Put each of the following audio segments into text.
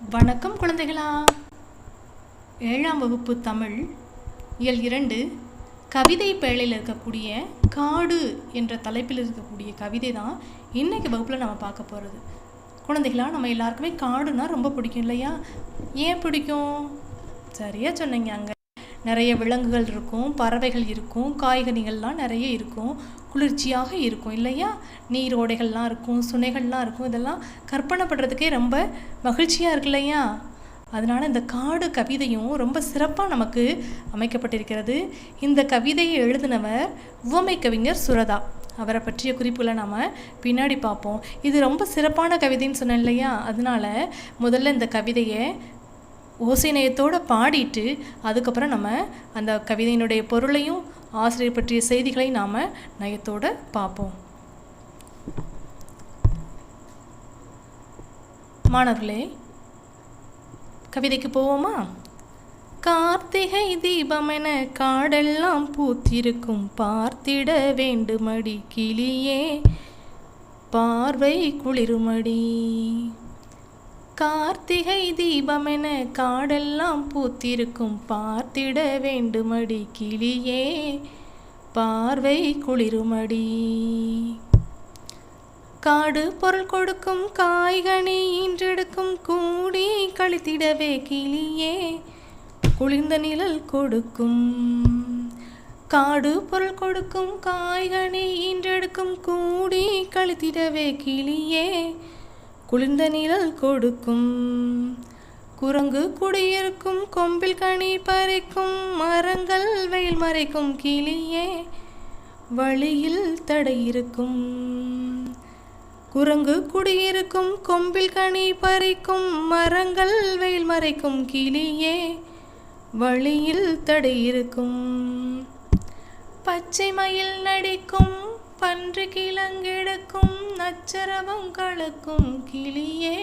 வணக்கம் குழந்தைகளா. ஏழாம் வகுப்பு தமிழ் இயல் இரண்டு கவிதை பேழையில் இருக்கக்கூடிய காடு என்ற தலைப்பில் இருக்கக்கூடிய கவிதை தான் இன்னைக்கு வகுப்பில் நம்ம பார்க்க போகிறது குழந்தைகளா நம்ம எல்லாருக்குமே காடுனா ரொம்ப பிடிக்கும் இல்லையா? ஏன் பிடிக்கும்? சரியா சொன்னீங்க அங்கே. நிறைய விலங்குகள் இருக்கும் பறவைகள் இருக்கும் காய்கனிகள்லாம் நிறைய இருக்கும் குளிர்ச்சியாக இருக்கும் இல்லையா? நீரோடைகள்லாம் இருக்கும் சுனைகள்லாம் இருக்கும் இதெல்லாம் கற்பனை பண்ணுறதுக்கே ரொம்ப மகிழ்ச்சியாக இருக்கு இல்லையா? அதனால் இந்த காடு கவிதையும் ரொம்ப சிறப்பாக நமக்கு அமைக்கப்பட்டிருக்கிறது. இந்த கவிதையை எழுதினவர் உவமை கவிஞர் சுரதா. அவரை பற்றிய குறிப்புகளை நாம் பின்னாடி பார்ப்போம். இது ரொம்ப சிறப்பான கவிதைன்னு சொன்னேன் இல்லையா? அதனால முதல்ல இந்த கவிதையை ஓசைநயத்தோடு பாடிட்டு அதுக்கப்புறம் நம்ம அந்த கவிதையினுடைய பொருளையும் ஆசிரியர் பற்றிய செய்திகளையும் நாம் நயத்தோடு பார்ப்போம். மாணவர்களே கவிதைக்கு போவோமா? கார்த்திகை தீபம் என காடெல்லாம் பூத்திருக்கும் பார்த்திட வேண்டுமடி கிளியே பார்வை குளிருமடி. கார்த்திகை தீபம் என காடெல்லாம் பூத்திருக்கும் பார்த்திட வேண்டுமடி கிளியே. பார்வை குளிருமடி. காடு பொருள் கொடுக்கும் காய்கனி இன்றெடுக்கும் கூடி கழித்திடவே கிளியே. குளிர்ந்த நிழல் கொடுக்கும். காடு பொருள் கொடுக்கும் காய்கனி இன்றெடுக்கும் கூடி கழித்திடவே கிளியே. குளிர்ந்த நிழல் கொடுக்கும். குரங்கு குடியிருக்கும் கொம்பில் கனி பறிக்கும் மரங்கள் வெயில் மறைக்கும் கிளியே வழியில் தடையிருக்கும் குரங்கு குடியிருக்கும் கொம்பில் கனி பறிக்கும் மரங்கள் வெயில் மறைக்கும் கிளியே வழியில் தடையிருக்கும் பச்சை மயில் நடிக்கும் பன்று கிழங்கெடுக்கும் நச்சரவம் கலக்கும் கிளியே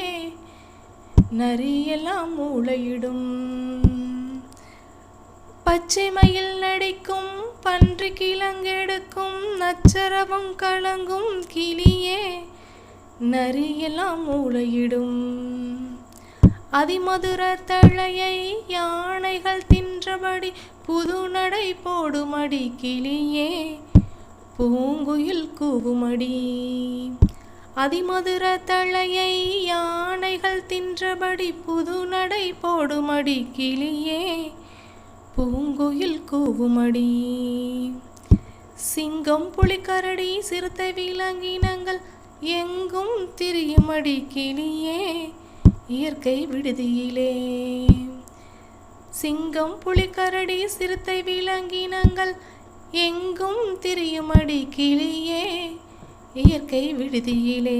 நரியெல்லாம் மூளையிடும். பச்சை மயில் நடிக்கும் பன்று கிழங்கெடுக்கும் நச்சரவம் கலங்கும் கிளியே நரியெல்லாம் மூளையிடும். அதிமதுர தழையை யானைகள் தின்றபடி புது நடை போடுமடி கிளியே பூங்குயில் கூவுமடி. அதிமதுர தழையை யானைகள் தின்றபடி புது நடை போடுமடி கிளியே. பூங்குயில் கூவுமடி. சிங்கம் புலிக்கரடி சிறுத்தை விலங்கினங்கள் எங்கும் திரியுமடி கிளியே. இயற்கை விடுதியிலே. சிங்கம் புலிக்கரடி சிறுத்தை விலங்கினங்கள் எங்கும் திரியுமடி கிளியே இயற்கை விடுதியிலே.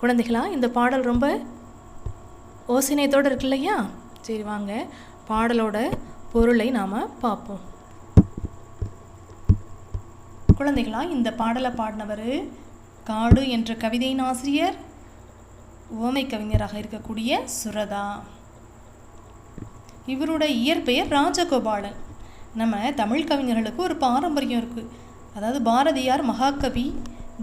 குழந்தைகளா இந்த பாடல் ரொம்ப ஓசினையத்தோடு இருக்கு இல்லையா? சரி வாங்க பாடலோட பொருளை நாம் பார்ப்போம். குழந்தைகளா இந்த பாடலை பாடினவர் காடு என்ற கவிதையின் ஆசிரியர் ஓமை கவிஞராக இருக்கக்கூடிய சுரதா. இவரோட இயற்பெயர் ராஜகோபாலன். நம்ம தமிழ் கவிஞர்களுக்கு ஒரு பாரம்பரியம் இருக்குது அதாவது பாரதியார் மகாகவி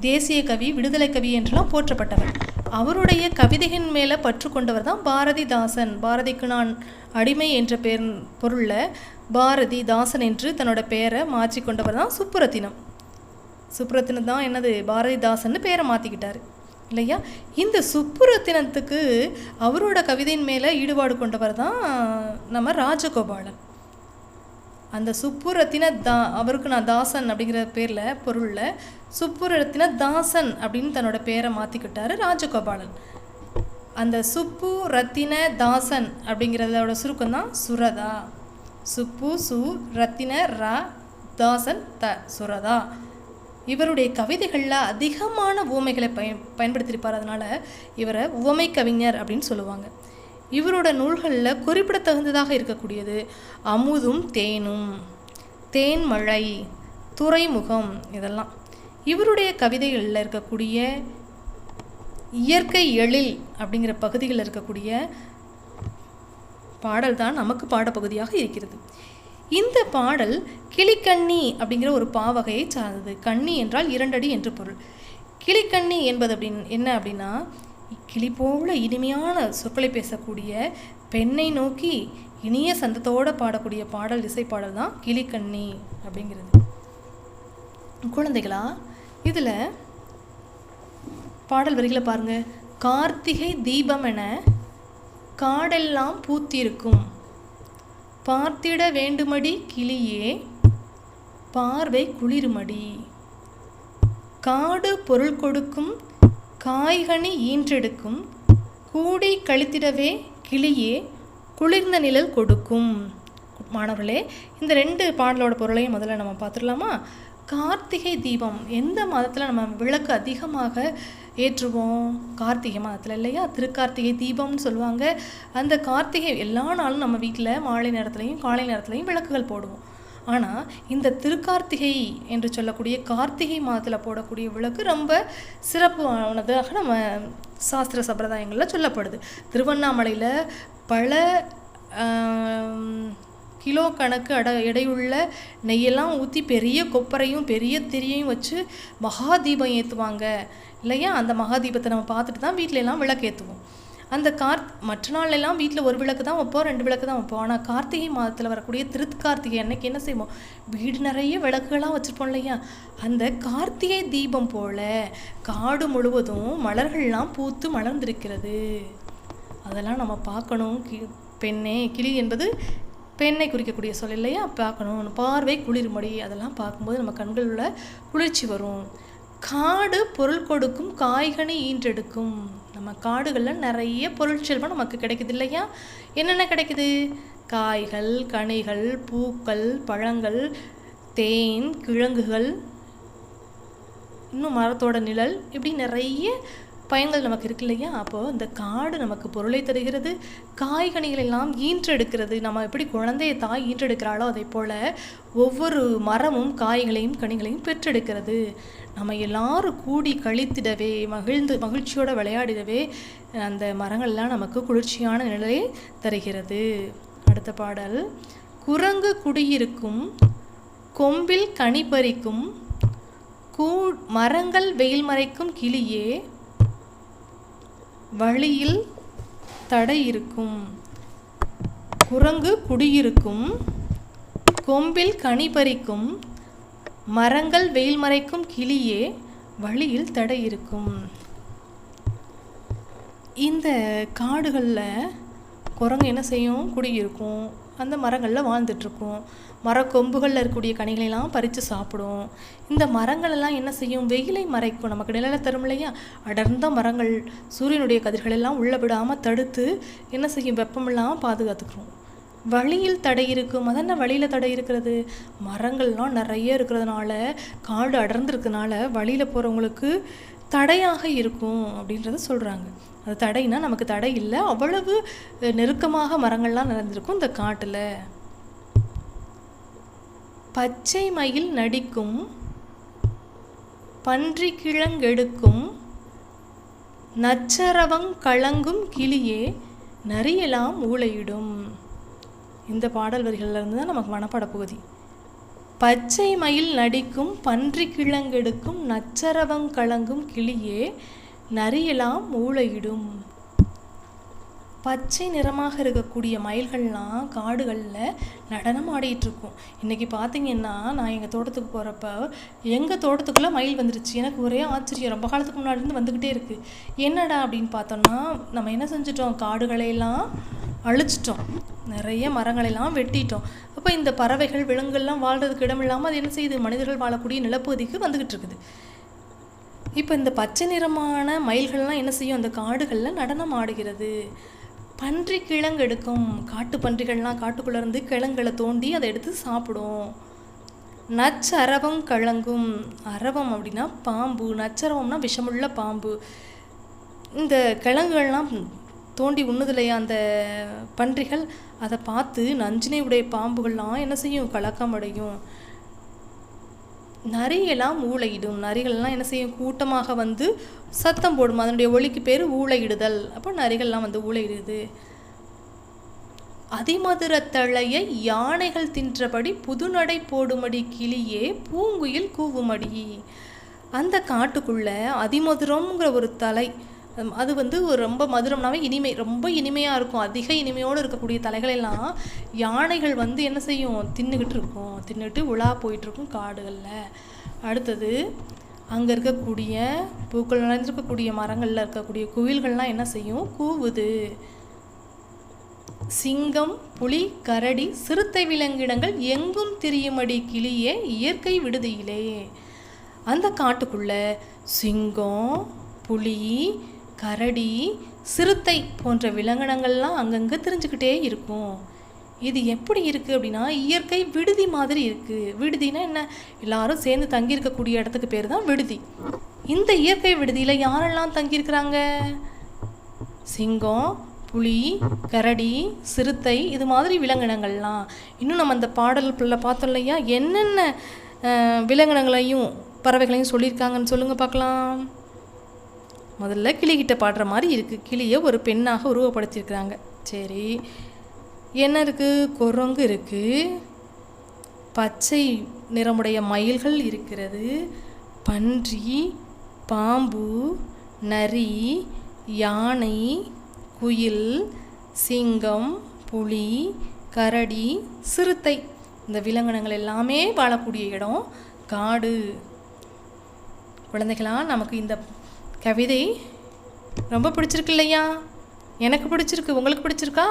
தேசிய கவி விடுதலை கவி என்றெல்லாம் போற்றப்பட்டவர். அவருடைய கவிதையின் மேலே பற்று கொண்டவர் தான் பாரதிதாசன். பாரதிக்கு நான் அடிமை என்ற பேர் பொருளில் பாரதி தாசன் என்று தன்னோட பெயரை மாற்றிக்கொண்டவர் தான் சுப்புரத்தினம். சுப்புரத்தினம் தான் என்னது? பாரதிதாசன் பேரை மாற்றிக்கிட்டார் இல்லையா? இந்த சுப்புரத்தினத்துக்கு அவரோட கவிதையின் மேலே ஈடுபாடு கொண்டவர் தான் நம்ம ராஜகோபாலன். அந்த சுப்புரத்தின தா அவருக்கு நான் தாசன் அப்படிங்கிற பேரில் பொருளில் சுப்புரத்தின தாசன் அப்படின்னு தன்னோட பேரை மாற்றிக்கிட்டாரு ராஜகோபாலன். அந்த சுப்பு ரத்தின தாசன் அப்படிங்கிறதோட சுருக்கம் தான் சுரதா. சுப்பு சு ரத்தின ர தாசன் த சுரதா. இவருடைய கவிதைகளில் அதிகமான உவமைகளை பயன் பயன்படுத்தியிருப்பார். அதனால் இவரை உவமை கவிஞர் அப்படின்னு சொல்லுவாங்க. இவரோட நூல்களில் குறிப்பிடத்தகுந்ததாக இருக்கக்கூடியது அமுதும் தேனும் தேன்மழை துறைமுகம் இதெல்லாம். இவருடைய கவிதைகளில் இருக்கக்கூடிய இயற்கை எழில் அப்படிங்கிற பகுதிகளில் இருக்கக்கூடிய பாடல் தான் நமக்கு பாடப்பகுதியாக இருக்கிறது. இந்த பாடல் கிளிக்கண்ணி அப்படிங்கிற ஒரு பாவகையை சார்ந்தது. கண்ணி என்றால் இரண்டடி என்று பொருள். கிளிக்கண்ணி என்பது அப்படின் என்ன அப்படின்னா கிளி போல இனிமையான சொற்களை பேசக்கூடிய பெண்ணை நோக்கி இனிய சந்தத்தோட பாடக்கூடிய பாடல் இசைப்பாடல் தான் கிளிக்கண்ணி அப்படிங்கிறது. குழந்தைகளா இதில் பாடல் வரிகளை பாருங்க. கார்த்திகை தீபம் என காடெல்லாம் பூத்திருக்கும். பார்த்திட வேண்டுமடி கிளியே பார்வை குளிருமடி. காடு பொருள் கொடுக்கும் காய்கனி ஈன்றெடுக்கும் கூடி கழித்திடவே கிளியே குளிர்ந்த நிழல் கொடுக்கும். மாணவர்களே இந்த ரெண்டு பாடலோட பொருளையும் முதல்ல நம்ம பார்த்துடலாமா? கார்த்திகை தீபம் எந்த மாதத்தில் நம்ம விளக்கு அதிகமாக ஏற்றுவோம்? கார்த்திகை மாதத்தில் இல்லையா? திருக்கார்த்திகை தீபம்னு சொல்லுவாங்க. அந்த கார்த்திகை எல்லா நாளும் நம்ம வீட்டில் மாலை நேரத்துலையும் காலை நேரத்துலையும் விளக்குகள் போடுவோம். ஆனால் இந்த திருக்கார்த்திகை என்று சொல்லக்கூடிய கார்த்திகை மாதத்தில் போடக்கூடிய விளக்கு ரொம்ப சிறப்பானதாக நம்ம சாஸ்திர சம்பிரதாயங்களில் சொல்லப்படுது. திருவண்ணாமலையில் பல கிலோ கணக்கு அட எடையுள்ள நெய்யெல்லாம் ஊற்றி பெரிய கொப்பரையும் பெரிய திரியையும் வச்சு மகாதீபம் ஏற்றுவாங்க இல்லையா? அந்த மகாதீபத்தை நம்ம பார்த்துட்டு தான் வீட்டிலலாம் விளக்கு ஏற்றுவோம் அந்த கார் மற்ற நாள்ல எல்லாம் வீட்டில் ஒரு விளக்கு தான் வைப்போம் ரெண்டு விளக்கு தான் வைப்போம். ஆனால் கார்த்திகை மாதத்தில் வரக்கூடிய திருக்கார்த்திகை அன்னைக்கு என்ன செய்வோம்? வீடு நிறைய விளக்குகளாக வச்சுருப்போம் இல்லையா? அந்த கார்த்திகை தீபம் போல காடு முழுவதும் மலர்கள்லாம் பூத்து மலர்ந்திருக்கிறது. அதெல்லாம் நம்ம பார்க்கணும். கி பெண்ணே கிளி என்பது பெண்ணை குறிக்கக்கூடிய சொல் இல்லையா? பார்க்கணும். பார்வை குளிர்மொழி அதெல்லாம் பார்க்கும்போது நம்ம கண்களில் உள்ள குளிர்ச்சி வரும். காடு பொருள் கொடுக்கும் காய்கனி ஈன்றெடுக்கும். நம்ம காடுகளில் நிறைய பொருட்செல்வம் நமக்கு கிடைக்குது இல்லையா? என்னென்ன கிடைக்குது? காய்கள் கனிகள் பூக்கள் பழங்கள் தேன் கிழங்குகள் இன்னும் மரத்தோட நிழல் இப்படி நிறைய பயன்கள் நமக்கு இருக்கு இல்லையா? அப்போது இந்த காடு நமக்கு பொருளை தருகிறது காய்கனிகள் எல்லாம் ஈன்றெடுக்கிறது நம்ம எப்படி குழந்தைய தாய் ஈன்றெடுக்கிறாளோ அதே போல் ஒவ்வொரு மரமும் காய்களையும் கனிகளையும் பெற்றெடுக்கிறது. நம்ம எல்லாரும் கூடி கழித்திடவே மகிழ்ந்து மகிழ்ச்சியோடு விளையாடிடவே அந்த மரங்கள்லாம் நமக்கு குளிர்ச்சியான நிலையை தருகிறது. அடுத்த பாடல். குரங்கு குடியிருக்கும் கொம்பில் கனி பறிக்கும் கூ மரங்கள் வெயில் மறைக்கும் கிளியே வழியில் தடை இருக்கும். குரங்கு குடியிருக்கும். கொம்பில் கனி பறிக்கும். மரங்கள் வெயில் மறைக்கும் கிளியே வழியில் தடை இருக்கும். இந்த காடுகளில் குரங்கு என்ன செய்யும்? குடியிருக்கும். அந்த மரங்களில் வாழ்ந்துட்டுருக்கும் மரக்கொம்புகளில் இருக்கக்கூடிய கனிகளெல்லாம் பறித்து சாப்பிடும். இந்த மரங்கள் எல்லாம் என்ன செய்யும்? வெயிலை மறைக்கும். நமக்கு நிழலை தரும் இல்லையா? அடர்ந்த மரங்கள் சூரியனுடைய கதிர்கள் எல்லாம் உள்ளே விடாமல் தடுத்து என்ன செய்யும்? வெப்பமெல்லாம் பாதுகாத்துக்கிறோம் வழியில் தடை இருக்கும். அது என்ன வழியில் தடை இருக்கிறது? மரங்கள்லாம் நிறைய இருக்கிறதுனால காடு அடர்ந்துருக்கனால வழியில் போகிறவங்களுக்கு தடையாக இருக்கும் அப்படின்றத சொல்கிறாங்க அது தடைனா நமக்கு தடை இல்லை. அவ்வளவு நெருக்கமாக மரங்கள்லாம் நடந்திருக்கும் இந்த காட்டில். பச்சை மயில் நடிக்கும் பன்றி கிழங்கெடுக்கும் நச்சரவங் கலங்கும் கிளியே நரியெல்லாம் ஊளையிடும். இந்த பாடல் வரிகளில் இருந்து தான் நமக்கு மனப்பாட பகுதி. பச்சை மயில் நடிக்கும் பன்றி கிழங்கெடுக்கும் நச்சரவங் கலங்கும் கிளியே நரியெல்லாம் ஊளையிடும். பச்சை நிறமாக இருக்கக்கூடிய மயில்கள்லாம் காடுகளில் நடனம் ஆடிட்டுருக்கும். இன்றைக்கி பார்த்தீங்கன்னா நான் எங்கள் தோட்டத்துக்கு போகிறப்ப எங்கள் தோட்டத்துக்குள்ளே மயில் வந்துருச்சு. எனக்கு ஒரே ஆச்சரியம். ரொம்ப காலத்துக்கு முன்னாடி இருந்து வந்துக்கிட்டே இருக்குது என்னடா அப்படின்னு பார்த்தோம்னா நம்ம என்ன செஞ்சிட்டோம்? காடுகளையெல்லாம் அழிச்சிட்டோம். நிறைய மரங்களெல்லாம் வெட்டிட்டோம். அப்போ இந்த பறவைகள் விலங்குகள்லாம் வாழ்கிறதுக்கு இடம் இல்லாமல் அது என்ன செய்யுது? மனிதர்கள் வாழக்கூடிய நிலப்பகுதிக்கு வந்துக்கிட்டு இருக்குது. இப்போ இந்த பச்சை நிறமான மயில்கள்லாம் என்ன செய்யும்? அந்த காடுகளில் நடனம் ஆடுகிறது. பன்றி கிழங்கு எடுக்கும் காட்டு பன்றிகள்லாம் காட்டுக்குள்ளே இருந்து கிழங்குகளை தோண்டி அதை எடுத்து சாப்பிடும். நச்சரவம் கிழங்கும் அரவம் அப்படின்னா பாம்பு. நச்சரவம்னா விஷமுள்ள பாம்பு. இந்த கிழங்குகள்லாம் தோண்டி உண்ணுதில்லையா அந்த பன்றிகள்? அதை பார்த்து நஞ்சினை உடைய பாம்புகள்லாம் என்ன செய்யும்? கலக்கம் அடையும் நரியெல்லாம் ஊழையிடும். நரிகள்லாம் என்ன செய்யும்? கூட்டமாக வந்து சத்தம் போடும். அதனுடைய ஒளிக்கு பேர் ஊழையிடுதல். அப்போ நரிகள்லாம் வந்து ஊளையிடுது அதிமதுரத்தழையை யானைகள் தின்றபடி புதுநடை போடுமடி கிளியே பூங்குயில் கூவுமடி. அந்த காட்டுக்குள்ள அதிமதுரம்ங்கிற ஒரு தலை அது வந்து ஒரு ரொம்ப மதுரம்னாவே இனிமை ரொம்ப இனிமையாக இருக்கும். அதிக இனிமையோடு இருக்கக்கூடிய தலைகள் எல்லாம் யானைகள் வந்து என்ன செய்யும்? தின்னுக்கிட்டு இருக்கும். தின்னுட்டு உலா போயிட்டுருக்கும் காடுகளில். அடுத்தது அங்கே இருக்கக்கூடிய பூக்கள் நிறைந்திருக்கக்கூடிய மரங்களில் இருக்கக்கூடிய குயில்கள்லாம் என்ன செய்யும்? கூவுது. சிங்கம் புலி கரடி சிறுத்தை விலங்கினங்கள் எங்கும் திரியுமடி கிளியே இயற்கை விடுதியிலே. அந்த காட்டுக்குள்ளே சிங்கம் புலி கரடி சிறுத்தை போன்ற விலங்கினங்கள்லாம் அங்கங்கே தெரிஞ்சுக்கிட்டே இருக்கும். இது எப்படி இருக்குது அப்படின்னா இயற்கை விடுதி மாதிரி இருக்குது விடுதினா என்ன? எல்லாரும் சேர்ந்து தங்கியிருக்கக்கூடிய இடத்துக்கு பேர் தான் விடுதி. இந்த இயற்கை விடுதியில் யாரெல்லாம் தங்கியிருக்கிறாங்க? சிங்கம் புலி கரடி சிறுத்தை இது மாதிரி விலங்கினங்கள்லாம். இன்னும் நம்ம அந்த பாடல்களில் பார்த்தோம் இல்லையா? என்னென்ன விலங்கினங்களையும் பறவைகளையும் சொல்லியிருக்காங்கன்னு சொல்லுங்கள் பார்க்கலாம். முதல்ல கிளிகிட்ட பாடுற மாதிரி இருக்குது கிளியை ஒரு பெண்ணாக உருவப்படுத்தியிருக்கிறாங்க. சரி என்ன இருக்குது குரங்கு இருக்குது பச்சை நிறமுடைய மயில்கள் இருக்கிறது. பன்றி பாம்பு நரி யானை குயில் சிங்கம் புலி கரடி சிறுத்தை. இந்த விலங்கினங்கள் எல்லாமே வாழக்கூடிய இடம். காடு. குழந்தைகளாக நமக்கு இந்த கவிதை ரொம்ப பிடிச்சிருக்கு இல்லையா எனக்கு பிடிச்சிருக்கு. உங்களுக்கு பிடிச்சிருக்கா?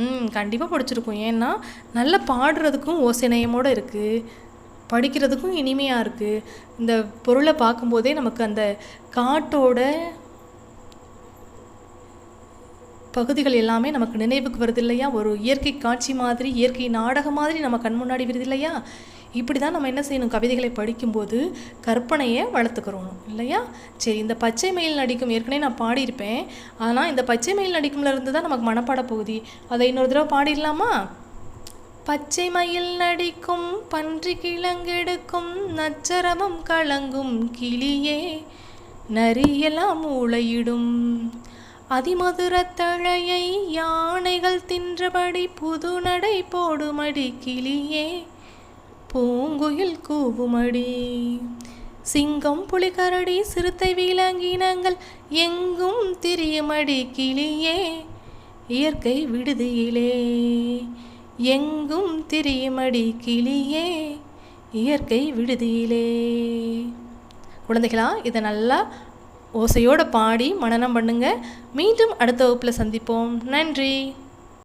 ம் கண்டிப்பாக பிடிச்சிருக்கும். ஏன்னா நல்லா பாடுறதுக்கும் ஓசைநயமோடு இருக்குது படிக்கிறதுக்கும் இனிமையாக இருக்குது இந்த பொருளை பார்க்கும்போதே நமக்கு அந்த காட்டோட பகுதிகள் எல்லாமே நமக்கு நினைவுக்கு வருது இல்லையா? ஒரு இயற்கை காட்சி மாதிரி இயற்கை நாடகம் மாதிரி நம்ம கண் முன்னாடி வருது இல்லையா? இப்படி தான் நம்ம என்ன செய்யணும்? கவிதைகளை படிக்கும்போது கற்பனையை வளர்த்துக்கிறோம் இல்லையா? சரி இந்த பச்சை மயில் நடிக்கும் ஏற்கனவே நான் பாடியிருப்பேன். ஆனால் இந்த பச்சை மயில் நடிக்கும்ல இருந்து தான் நமக்கு மனப்பாட பகுதி. அதை இன்னொரு தடவை பாடிடலாமா? பச்சை மயில் நடிக்கும் பன்றி கிழங்கெடுக்கும் நச்சரவம் கலங்கும் கிளியே நரியெல்லாம் மூளையிடும் அதிமதுர தழையை யானைகள் தின்றபடி புது நடை போடுமடி கிளியே பூங்குயில் கூவுமடி. சிங்கம் புலிகரடி சிறுத்தை விலங்கினங்கள் எங்கும் திரியுமடி கிளியே. இயற்கை விடுதியிலே எங்கும் திரியுமடி கிளியே. இயற்கை விடுதியிலே. குழந்தைகளா இதை நல்லா ஓசையோடு பாடி மனனம் பண்ணுங்க. மீண்டும் அடுத்த வகுப்பில் சந்திப்போம். நன்றி.